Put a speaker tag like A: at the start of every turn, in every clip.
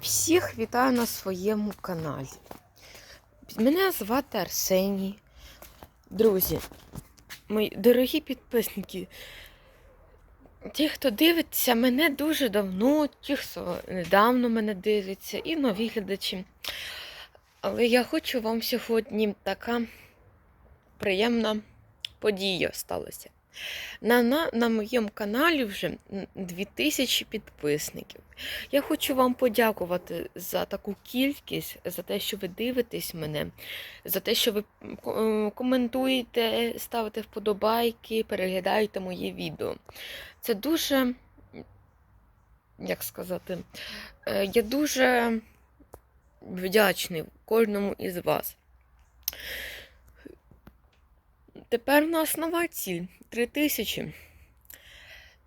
A: Всіх вітаю на своєму каналі. Мене звати Арсеній. Друзі, мої дорогі підписники. Ті, хто дивиться мене дуже давно, ті, хто недавно мене дивиться, і нові глядачі. Але я хочу вам сьогодні така приємна подія сталася. На, на, на моєму каналі вже 2000 підписників. Я хочу вам подякувати за таку кількість, за те, що ви дивитесь мене, за те, що ви коментуєте, ставите вподобайки, переглядаєте мої відео. Це дуже, як сказати, е, я дуже вдячний кожному із вас. Тепер у нас нова ціль 3000.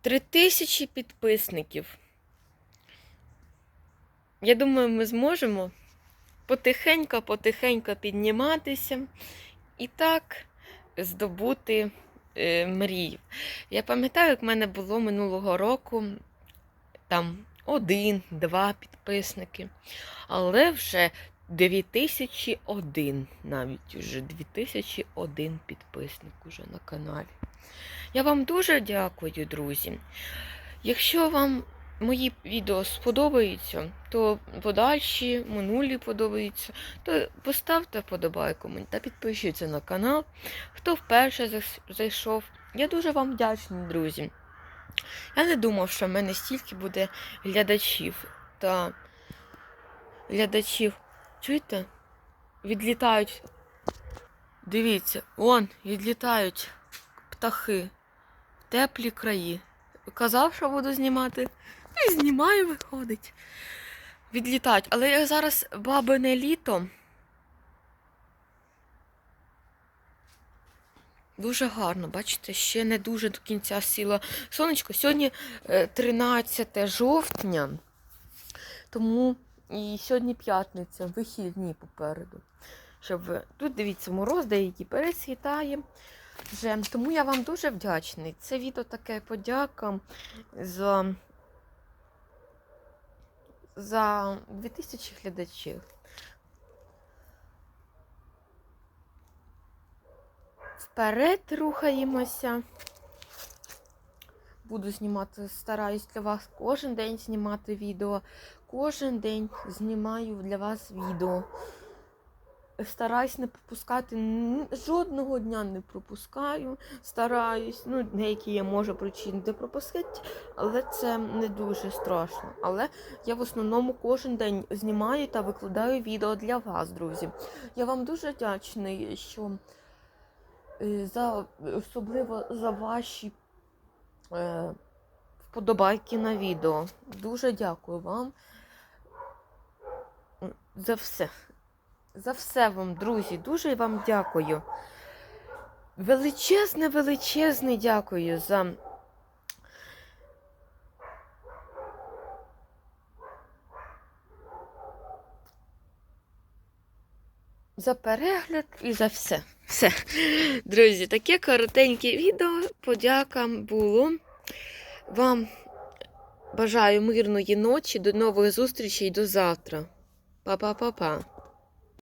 A: 3000 підписників. Я думаю, ми зможемо потихенько-потихенько підніматися і так здобути е, мрію. Я пам'ятаю, як в мене було минулого року там один-два підписники, але вже 2001 навіть уже 2001 підписник уже на каналі. Я вам дуже дякую, друзі. Якщо вам мої відео сподобаються, то подальші, минулі подобаються, то поставте вподобайку мені та підпишіться на канал. Хто вперше зайшов. Я дуже вам вдячний, друзі. Я не думав, що в мене стільки буде глядачів та глядачів. Чуєте? Відлітають. Дивіться, вон, відлітають птахи в теплі краї. Казав, що буду знімати. І знімаю, виходить. Відлітають. Але як зараз бабине літо. Дуже гарно, бачите, ще не дуже до кінця сіла сонечко. Сьогодні е, 13 жовтня, тому і сьогодні п'ятниця, вихідні попереду. Щоб ви- Тут дивіться, мороз деякий пересвітає вже. Тому я вам дуже вдячний. Це відео таке подяка за, за 2000 глядачів. Вперед рухаємося. Буду знімати, стараюсь для вас кожен день знімати відео. Кожен день знімаю для вас відео. Стараюсь не пропускати, жодного дня не пропускаю. Стараюсь, ну, деякі я можу причини де пропускати, але це не дуже страшно. Але я в основному кожен день знімаю та викладаю відео для вас, друзі. Я вам дуже вдячний, що е, за особливо за ваші вподобайки на відео. Дуже дякую вам за все. За все вам, друзі, дуже вам дякую. Величезне, величезне дякую за. За перегляд і за все. Все. Друзі, таке коротеньке відео. Подякам було. Вам бажаю мирної ночі, до нових зустрічей до завтра. Па-па-па-па.